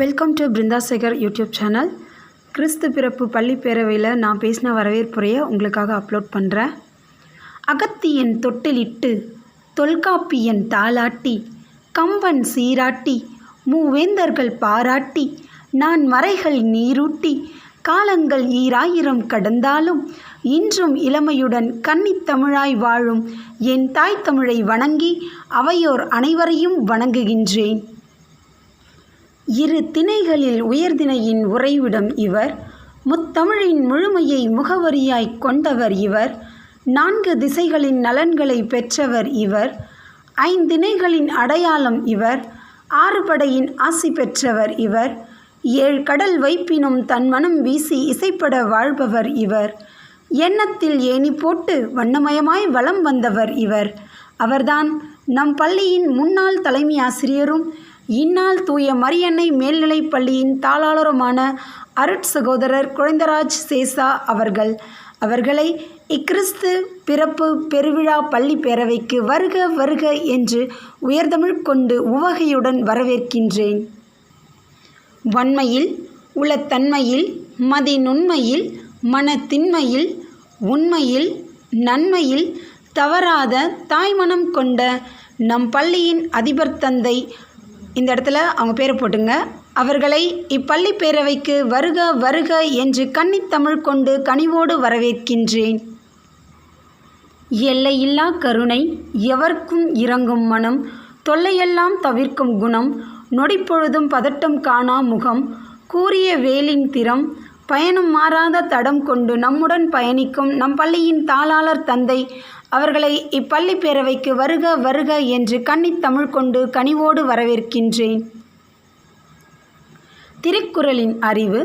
Welcome to Brindasekar YouTube channel கிறிஸ்து பிறப்பு பள்ளி பேரவையில் நான் பேசின வரவேற்புரையை உங்களுக்காக அப்லோட் பண்ணுறேன் அகத்தியன் தொட்டிலிட்டு தொல்காப்பியன் தாளாட்டி கம்பன் சீராட்டி மூவேந்தர்கள் பாராட்டி நான் மறைகள் நீரூட்டி காலங்கள் ஈராயிரம் கடந்தாலும் இன்றும் இளமையுடன் கன்னித்தமிழாய் வாழும் என் தாய் தமிழை வணங்கி அவையோர் அனைவரையும் வணங்குகின்றேன். இரு திணைகளில் உயர்திணையின் உறைவிடம் இவர் முத்தமிழின் முழுமையை முகவரியாய்க் கொண்டவர் இவர் நான்கு திசைகளின் நலன்களை பெற்றவர் இவர் ஐந்திணைகளின் அடையாளம் இவர் ஆறுபடையின் ஆசி பெற்றவர் இவர் ஏழ் கடல் வைப்பினும் தன் மனம் வீசி இசைப்பட வாழ்பவர் இவர் எண்ணத்தில் ஏணி போட்டு வண்ணமயமாய் வலம் வந்தவர் இவர். அவர்தான் நம் பள்ளியின் முன்னாள் தலைமை ஆசிரியரும் இந்நாள் தூய மரியன்னை மேல்நிலைப் பள்ளியின் தாளாளருமான அருட் சகோதரர் குழந்தராஜ் சேசா அவர்கள். அவர்களை இக்கிறிஸ்து பிறப்பு பெருவிழா பள்ளி பேரவைக்கு வருக வருக என்று உயர்தமிழ் கொண்டு உவகையுடன் வரவேற்கின்றேன். வன்மையில் உளத்தன்மையில் மதிநுண்மையில் மனத்தின்மையில் உண்மையில் நன்மையில் தவறாத தாய்மனம் கொண்ட நம் பள்ளியின் அதிபர் தந்தை இந்த இடத்துல அவங்க பேரை போட்டுங்க. அவர்களை இப்பள்ளி பேரவைக்கு வருக வருக என்று கன்னித்தமிழ் கொண்டு கனிவோடு வரவேற்கின்றேன். எல்லையில்லா கருணை எவர்க்கும் இறங்கும் மனம் தொல்லையெல்லாம் தவிர்க்கும் குணம் நொடிப்பொழுதும் பதட்டம் காணா முகம் கூறிய வேலின் திறம் பயணம் மாறாத தடம் கொண்டு நம்முடன் பயணிக்கும் நம் பள்ளியின் தாளாளர் தந்தை அவர்களை இப்பள்ளி பேரவைக்கு வருக வருக என்று கன்னித்தமிழ் கொண்டு கனிவோடு வரவேற்கின்றேன். திருக்குறளின் அறிவு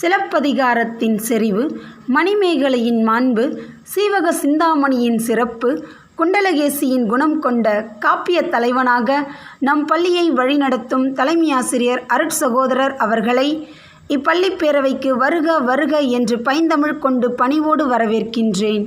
சிலப்பதிகாரத்தின் செறிவு மணிமேகலையின் மாண்பு சீவக சிந்தாமணியின் சிறப்பு குண்டலகேசியின் குணம் கொண்ட காப்பிய தலைவனாக நம் பள்ளியை வழிநடத்தும் தலைமை ஆசிரியர் அவர்களை இப்பள்ளி பேரவைக்கு வருக வருக என்று பைந்தமிழ் கொண்டு பணிவோடு வரவேற்கின்றேன்.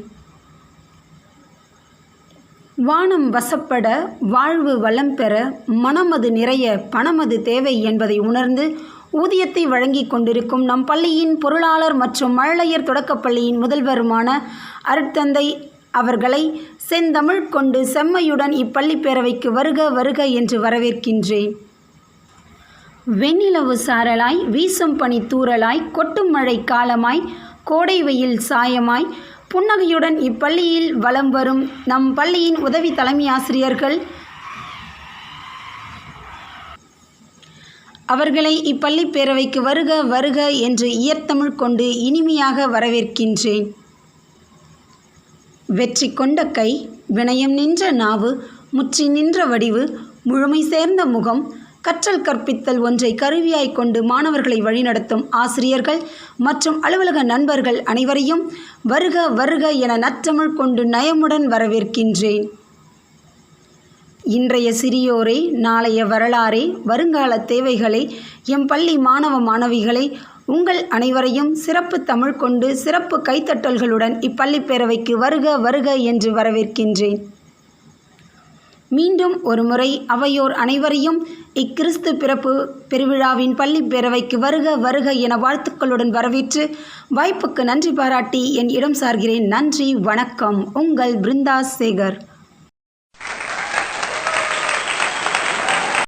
வானம் வசப்பட வாழ்வு வளம் பெற மனமது நிறைய பணமது தேவை என்பதை உணர்ந்து ஊதியத்தை வழங்கி கொண்டிருக்கும் நம் பள்ளியின் பொருளாளர் மற்றும் மழலையர் தொடக்கப்பள்ளியின் முதல்வருமான அருட்தந்தை அவர்களை செந்தமிழ் கொண்டு செம்மையுடன் இப்பள்ளி பேரவைக்கு வருக வருக என்று வரவேற்கின்றேன். வெண்ணிலவு சாரலாய் வீசும் பனி தூறலாய் கொட்டும் மழை காலமாய் கோடை வெயில் சாயமாய் புன்னகையுடன் இப்பள்ளியில் வலம் வரும் நம் பள்ளியின் உதவி தலைமை ஆசிரியர்கள். அவர்களை இப்பள்ளி பேரவைக்கு வருக வருக என்று இயற்தமிழ் கொண்டு இனிமையாக வரவேற்கின்றேன். வெற்றி கொண்ட கை வினயம் நின்ற நாவு முற்றி நின்ற வடிவு முழுமை சேர்ந்த முகம் கற்றல் கற்பித்தல் ஒன்றை கருவியாய் கொண்டு மாணவர்களை வழிநடத்தும் ஆசிரியர்கள் மற்றும் அலுவலக நண்பர்கள் அனைவரையும் வருக வருக என நற்றமிழ் கொண்டு நயமுடன் வரவேற்கின்றேன். இன்றைய சிறியோரே நாளைய வரலாறே வருங்கால தேவைகளை எம் பள்ளி மாணவ மாணவிகளை உங்கள் அனைவரையும் சிறப்பு தமிழ் கொண்டு சிறப்பு கைத்தட்டல்களுடன் இப்பள்ளி பேரவைக்கு வருக வருக என்று வரவேற்கின்றேன். மீண்டும் ஒருமுறை அவையோர் அனைவரையும் இக்கிறிஸ்து பிறப்பு பெருவிழாவின் பள்ளி பேரவைக்கு வருக வருக என வாழ்த்துக்களுடன் வரவேற்று வாய்ப்புக்கு நன்றி பாராட்டி என் இடம் சார்கிறேன். நன்றி வணக்கம். உங்கள் பிருந்தா சேகர்